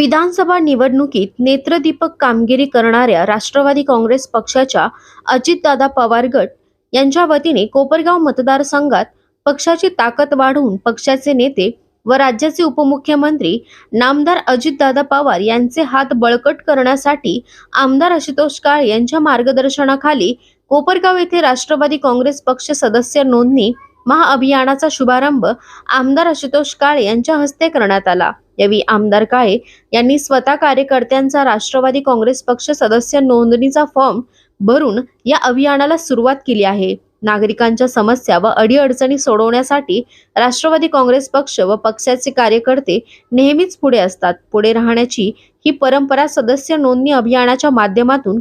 विधानसभा निवडणुकीत नेत्रदीपक कामगिरी करणाऱ्या राष्ट्रवादी काँग्रेस पक्षाच्या अजितदादा पवार गट यांच्या वतीने कोपरगाव मतदारसंघात पक्षाची ताकद वाढवून पक्षाचे नेते व राज्याचे उपमुख्यमंत्री नामदार अजितदादा पवार यांचे हात बळकट करण्यासाठी आमदार आशुतोष काळे यांच्या मार्गदर्शनाखाली कोपरगाव येथे राष्ट्रवादी काँग्रेस पक्ष सदस्य नोंदणी महाअभियानाचा शुभारंभ आमदार आशुतोष काळे यांच्या हस्ते करण्यात आला. यावेळी आमदार काळे यांनी स्वतः कार्यकर्त्यांचा राष्ट्रवादी काँग्रेस पक्ष सदस्य नोंदणीचा फॉर्म भरून या अभियानाला सुरुवात केली आहे. नागरिकांच्या समस्या व अडीअडचणी सोडवण्यासाठी राष्ट्रवादी काँग्रेस पक्ष व पक्षाचे कार्यकर्ते नेहमीच पुढे असतात. पुढे राहण्याची ही परंपरा सदस्य नोंदणी अभियानाच्या माध्यमातून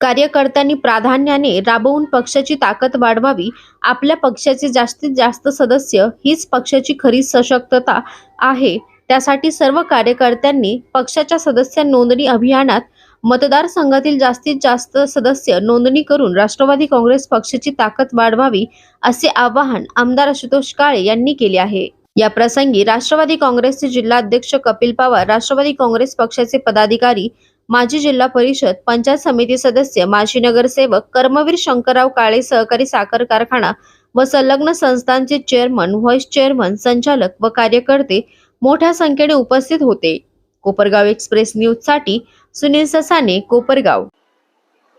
कार्यकर्त्यांनी प्राधान्याने राबवून पक्षाची ताकद वाढवावी आपल्या पक्षाचे जास्तीत जास्त सदस्य हीच पक्षाची खरी सशक्तता आहे. त्यासाठी सर्व कार्यकर्त्यांनी पक्षाच्या सदस्य नोंदणी अभियानात मतदारसंघातील जास्तीत जास्त सदस्य नोंदणी करून राष्ट्रवादी काँग्रेस पक्षाची ताकद वाढवावी असे आवाहन आमदार आशुतोष काळे यांनी केले आहे. या प्रसंगी राष्ट्रवादी काँग्रेसचे जिल्हाध्यक्ष कपिल पवार राष्ट्रवादी काँग्रेस पक्षाचे पदाधिकारी माजी जिल्हा परिषद पंचायत समिती सदस्य माजी नगरसेवक कर्मवीर शंकरराव काळे सहकारी साखर कारखाना व संलग्न संस्थांचे चेअरमन व्हाईस चेअरमन संचालक व कार्यकर्ते मोठ्या संख्येने उपस्थित होते. कोपरगाव एक्सप्रेस न्यूजसाठी सुनील ससाने कोपरगाव.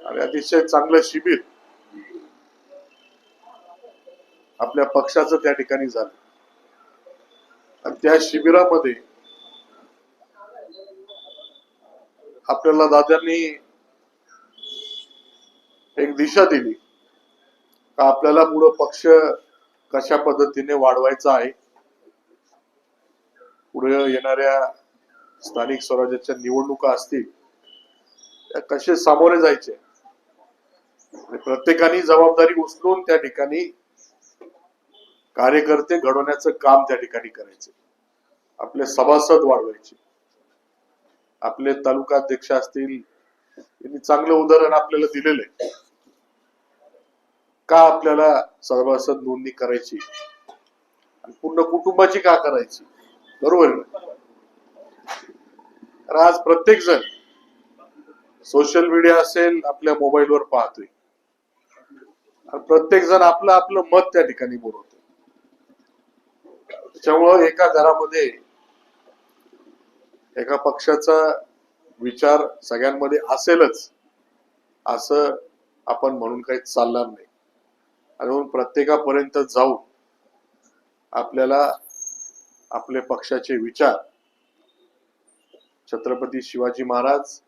अतिशय चांगलं शिबिर. आपल्या पक्षाचं त्या ठिकाणी झालं. आणि त्या शिबिरामध्ये आपल्याला दादांनी एक दिशा दिली. का आपल्याला पुढं पक्ष कशा पद्धतीने वाढवायचा आहे? पुढे येणाऱ्या स्थानिक स्वराज्याच्या निवडणुका असतील त्या कसे सामोरे जायचे? आणि प्रत्येकाने जबाबदारी उचलून त्या ठिकाणी कार्यकर्ते घडवण्याचं काम त्या ठिकाणी करायचे. आपले सभासद वाढवायचे. आपले तालुका अध्यक्ष असतील यांनी चांगलं उदाहरण आपल्याला दिलेलं आहे. का आपल्याला सभासद नोंदणी करायची? आणि पूर्ण कुटुंबाची का करायची? बरोबर तर आज प्रत्येक जण सोशल मीडिया असेल आपल्या मोबाईलवर पाहतोय. आणि प्रत्येक जण आपलं आपलं मत त्या ठिकाणी बोलवतोय. त्याच्यामुळं एका घरामध्ये एका पक्षाचा विचार सगळ्यांमध्ये असेलच असं आपण म्हणून काही चालणार नाही. आणि म्हणून प्रत्येकापर्यंत जाऊन आपल्याला आपले पक्षाचे विचार छत्रपती शिवाजी महाराज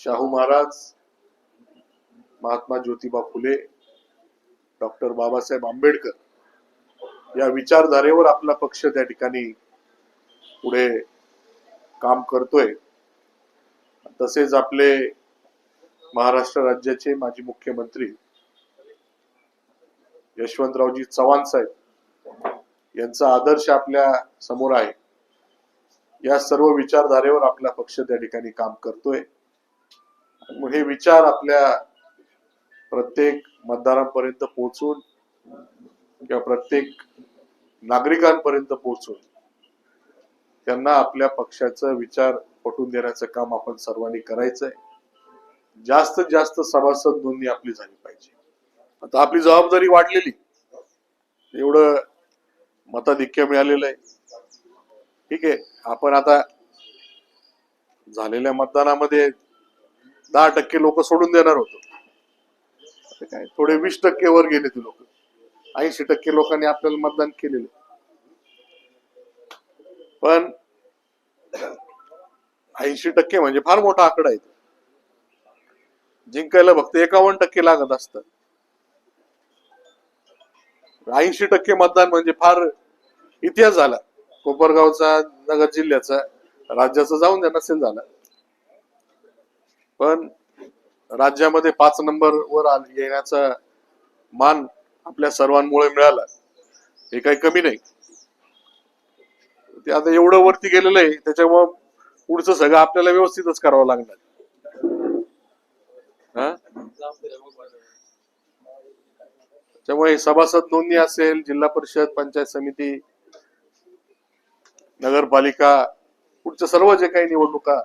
शाहू महाराज महात्मा ज्योतिबा फुले डॉक्टर बाबासाहेब आंबेडकर या विचारधारेवर आपला पक्ष त्या ठिकाणी पुढे काम करतोय. तसेच आपले महाराष्ट्र राज्याचे माजी मुख्यमंत्री यशवंतरावजी चव्हाण साहेब यांचा आदर्श आपल्यासमोर आहे. या सर्व विचारधारेवर आपला पक्ष त्या ठिकाणी काम करतोय. मग हे विचार आपल्या प्रत्येक मतदारांपर्यंत पोहोचून किंवा प्रत्येक नागरिकांपर्यंत पोहोचून त्यांना आपल्या पक्षाचा विचार पटवून देण्याचं काम आपण सर्वांनी करायचंय. जास्तीत जास्त सभासद नोंदणी आपली झाली पाहिजे. आता आपली जबाबदारी वाढलेली. एवढं मताधिक्य मिळालेलं आहे. ठीक आहे आपण आता झालेल्या मतदानामध्ये दहा टक्के लोक सोडून देणार होतो. काय थोडे वीस टक्के वर गेले ते लोक. ऐंशी टक्के लोकांनी आपल्याला मतदान केलेलं पण ऐंशी टक्के म्हणजे फार मोठा आकडा आहे जिंकायला फक्त एकावन्न टक्के लागत असत. ऐंशी टक्के मतदान म्हणजे फार इतिहास झाला. कोपरगावचा नगर जिल्ह्याचा राज्याचा जाऊन द्या नसेल झाला. पण राज्यामध्ये पाच नंबर वर येण्याचा मान आपल्या सर्वांमुळे मिळाला. हे काही कमी नाही. ते आता एवढं वरती गेलेलं आहे त्याच्यामुळं पुढचं सगळं आपल्याला व्यवस्थितच करावं लागणार. हा? त्यामुळे सभासद नोंदणी असेल जिल्हा परिषद पंचायत समिती नगरपालिका पुढच्या सर्व जे काही निवडणुका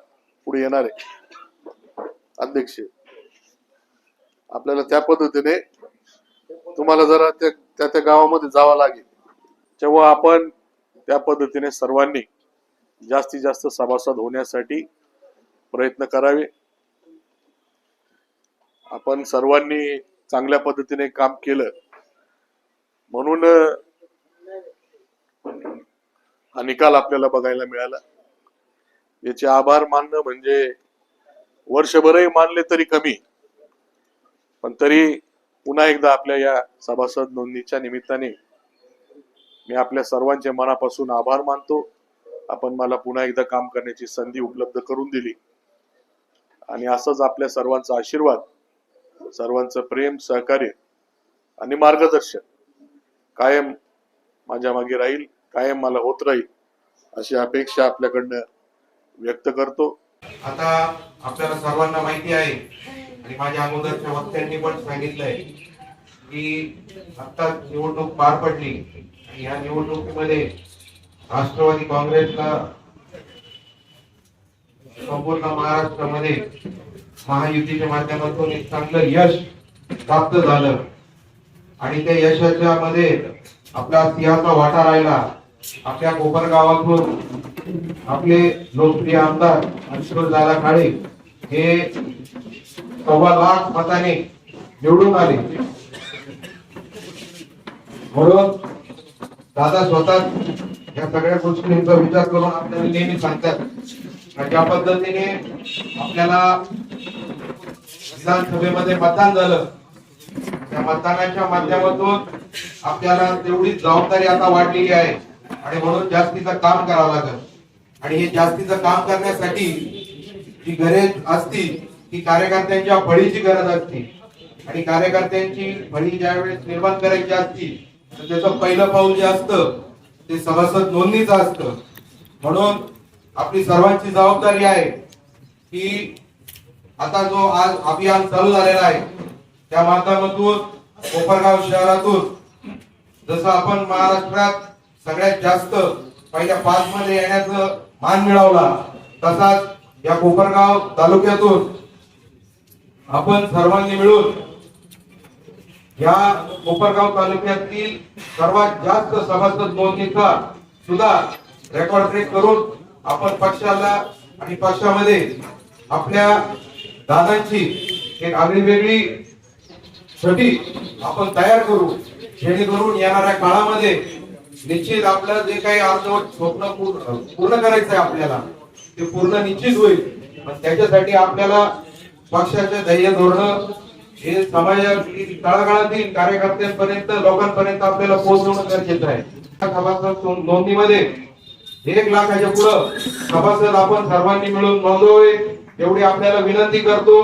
पुढे येणार आहे अध्यक्ष. आपल्याला त्या पद्धतीने तुम्हाला जरा त्या त्या त्या गावामध्ये जावं लागेल. तेव्हा आपण त्या पद्धतीने सर्वांनी जास्तीत जास्त सभासद होण्यासाठी प्रयत्न करावे. आपण सर्वांनी चांगल्या पद्धतीने काम केलं. म्हणून हा निकाल आपल्याला बघायला मिळाला. याचे आभार मानणं म्हणजे वर्षभरही मानले तरी कमी. पण तरी पुन्हा एकदा आपल्या या सभासद नोंदणीच्या निमित्ताने मी आपल्या सर्वांचे मनापासून आभार मानतो. आपण मला पुन्हा एकदा काम करण्याची संधी उपलब्ध करून दिली. आणि असंच आपल्या सर्वांचा आशीर्वाद सर्वांचं प्रेम सहकार्य आणि मार्गदर्शन कायम माझ्या मागे राहील कायम मला होत राहील अशी अपेक्षा आपल्याकडनं व्यक्त करतो. आता आपल्याला सर्वांना माहिती आहे आणि माझ्या अगोदरच्या वक्त्यांनी पण सांगितलंय की आता निवडणूक पार पडली आणि या निवडणुकीमध्ये राष्ट्रवादी काँग्रेसला संपूर्ण महाराष्ट्रामध्ये महायुतीच्या माध्यमातून एक चांगलं यश प्राप्त झालं. आणि त्या यशाच्या मध्ये आपला सिंहाचा वाटा राहिला. आपल्या कोपर गावातून आपले लोकप्रिय आमदार अंशुल दादा काळे हे सव्वा लाख मताने निवडून आले. म्हणून दादा स्वतः या सगळ्या गोष्टींचा विचार करून आपल्याला नेहमी सांगतात. आणि ज्या पद्धतीने आपल्याला विधानसभेमध्ये मतदान झालं त्या मतदानाच्या माध्यमातून आपल्याला तेवढी जबाबदारी आता वाढलेली आहे. आणि म्हणून जास्तीचं काम करावं लागेल. आणि हे जास्तीचं काम करण्यासाठी जी गरज असती ती कार्यकर्त्यांच्या फळीची गरज असते. आणि कार्यकर्त्यांची फळी ज्यावेळेस निर्माण करायची असती तर त्याचं पहिलं पाऊल जे असतं ते सभासद नोंदणीचं असतं. म्हणून आपली सर्वांची जबाबदारी आहे की आता जो आज अभियान चालू झालेला आहे त्या माध्यमातून कोपरगाव शहरातून जसं आपण महाराष्ट्रात सगळ्यात जास्त पहिल्या पाच मध्ये येण्याचं मान मिळवला तसाच या कोपरगाव तालुक्यातून आपण सर्वांनी मिळून या कोपरगाव तालुक्यातील सर्वात जास्त सभासद नोंदणीचा सुद्धा रेकॉर्ड ब्रेक करून आपण पक्षाला आणि पक्षामध्ये आपल्या दादांची एक आगळी वेगळी छटी आपण तयार करू जेणेकरून येणाऱ्या काळामध्ये निश्चित आपलं जे काही अर्धवट स्वप्न पूर्ण पूर्ण करायचं आहे आपल्याला ते पूर्ण निश्चित होईल. पण त्याच्यासाठी आपल्याला पक्षाचे ध्येय धोरण हे समाजातील तळागाळातील कार्यकर्त्यांपर्यंत लोकांपर्यंत आपल्याला पोहोचवणं गरजेचं आहे. त्या सभासद नोंदणीमध्ये एक लाखाच्या पुढं सभासद आपण सर्वांनी मिळून नोंदवावे एवढी आपल्याला विनंती करतो.